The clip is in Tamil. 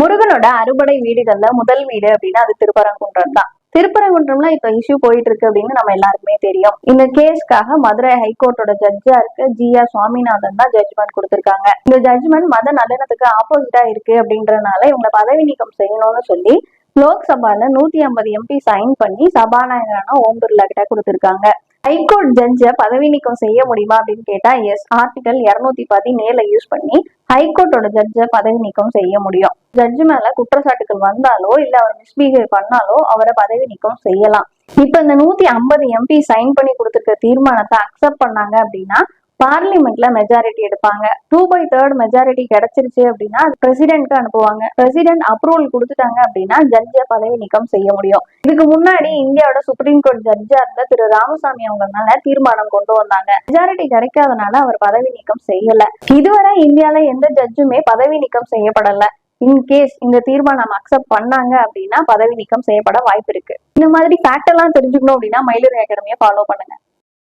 முருகனோட அறுபடை வீடுகள்ல முதல் வீடு அப்படின்னா அது திருப்பரங்குன்றம் தான். திருப்பரங்குன்றம்ல இப்ப இஷ்யூ போயிட்டு இருக்கு அப்படின்னு நம்ம எல்லாருக்குமே தெரியும். இந்த கேஸ்க்காக மதுரை ஹைகோர்ட்டோட ஜட்ஜா இருக்க ஜி ஆர் சுவாமிநாதன் தான் ஜட்ஜ்மெண்ட் கொடுத்திருக்காங்க. இந்த ஜட்ஜ்மெண்ட் மத நலனத்துக்கு ஆப்போசிட்டா இருக்கு அப்படின்றதுனால இவங்களை பதவி நீக்கம் செய்யணும்னு சொல்லி லோக்சபால நூத்தி ஐம்பது எம்பி சைன் பண்ணி சபாநாயகரான ஓம் பிர்லா கிட்ட கொடுத்திருக்காங்க. ஹைகோர்ட் ஜட்ஜ பதவி நீக்கம் செய்ய முடியுமா அப்படின்னு கேட்டா எஸ் ஆர்டிகல் இருநூத்தி பதினேழு யூஸ் பண்ணி ஹைகோர்ட்டோட ஜட்ஜ பதவி நீக்கம் செய்ய முடியும். ஜட்ஜ் மேல குற்றச்சாட்டுகள் வந்தாலோ இல்ல அவர் மிஸ்பிஹேவ் பண்ணாலோ அவரை பதவி நீக்கம் செய்யலாம். இப்ப இந்த நூத்தி ஐம்பது எம்பி சைன் பண்ணி கொடுத்துருக்க தீர்மானத்தை அக்செப்ட் பண்ணாங்க அப்படின்னா பார்லிமெண்ட்ல மெஜாரிட்டி எடுப்பாங்க. டூ பை தேர்ட் மெஜாரிட்டி கிடைச்சிருச்சு அப்படின்னா அது பிரசிடென்ட்க்கு அனுப்புவாங்க. பிரசிடென்ட் அப்ரூவல் கொடுத்துட்டாங்க அப்படின்னா ஜட்ஜை பதவி நீக்கம் செய்ய முடியும். இதுக்கு முன்னாடி இந்தியாவோட சுப்ரீம் கோர்ட் ஜட்ஜா இருந்த திரு ராமசாமி அவங்க மேல தீர்மானம் கொண்டு வந்தாங்க. மெஜாரிட்டி கிடைக்காதனால அவர் பதவி நீக்கம் செய்யல. இதுவரை இந்தியால எந்த ஜட்ஜுமே பதவி நீக்கம் செய்யப்படல. இன்கேஸ் இந்த தீர்மானம் அக்செப்ட் பண்ணாங்க அப்படின்னா பதவி நீக்கம் செய்யப்பட வாய்ப்பு இருக்கு. இந்த மாதிரி ஃபேக்ட் எல்லாம் தெரிஞ்சுக்கணும் அப்படின்னா மயிலூர் அகாடமியை ஃபாலோ பண்ணுங்க.